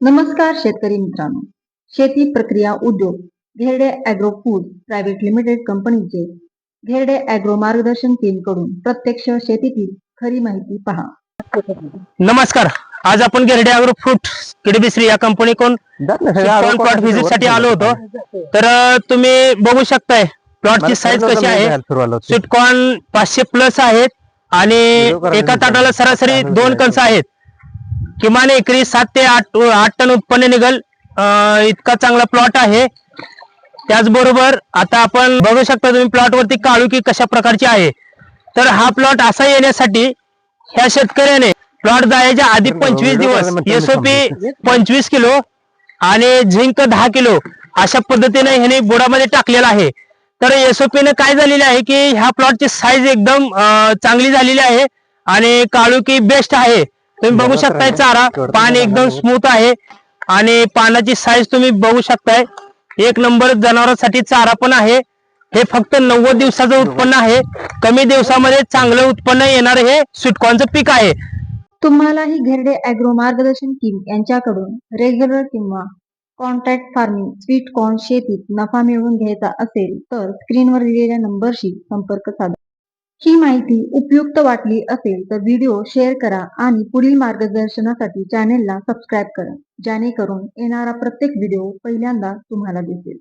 नमस्कार शेतकरी मित्रांनो. शेती प्रक्रिया उद्योग Gherde Agro Food Private Limited कंपनीचे घेरडे अॅग्रो मार्गदर्शन टीमकडून प्रत्यक्ष शेतीतील खरी माहिती पहा. नमस्कार. आज आपण गिरडे अॅग्रो फ्रूट केडीबीश्री या कंपनीकडून प्लॉट व्हिजिटसाठी आलो होतो. तर तुम्ही बघू शकताय प्लॉटची साईज कशी आहे. स्वीटकॉर्न पाचशे प्लस आहेत आणि एका ताटाला सरासरी दोन कणस आहेत. किमान एकरी सात ते आठ आठ टन उत्पन्न निघल इतका चांगला प्लॉट आहे. त्याचबरोबर आता आपण बघू शकता तुम्ही प्लॉट वरती काळुकी कशा प्रकारची आहे. तर हा प्लॉट असा येण्यासाठी ह्या शेतकऱ्याने प्लॉट जायच्या आधी पंचवीस दिवस एसओपी पंचवीस किलो आणि झिंक दहा किलो अशा पद्धतीने ह्याने बुडामध्ये टाकलेला आहे. तर एसओपी ने काय झालेले आहे की ह्या प्लॉटची साईज एकदम चांगली झालेली आहे आणि काळुकी बेस्ट आहे. तुम्ही बघू शकताय चारा. पान एकदम स्मूथ आहे. आणि पानाची साईज तुम्ही बघू शकताय. एक नंबर जनावरांसाठी चारा पण आहे. हे फक्त नव्वद दिवसाचं उत्पन्न आहे. कमी दिवसामध्ये चांगलं उत्पन्न येणार हे स्वीटकॉर्नचं पीक आहे. तुम्हालाही घेरडे अॅग्रो मार्गदर्शन टीम यांच्याकडून रेग्युलर किंवा कॉन्ट्रॅक्ट फार्मिंग स्वीट कॉर्न शेतीत नफा मिळवून घ्यायचा असेल तर स्क्रीनवर दिलेल्या नंबरशी संपर्क साधा. ही माहिती उपयुक्त वाटली असेल तर व्हिडिओ शेअर करा आणि पुढील मार्गदर्शनासाठी चॅनेलला सबस्क्राईब करा. जेणेकरून येणारा प्रत्येक व्हिडिओ पहिल्यांदा तुम्हाला दिसेल.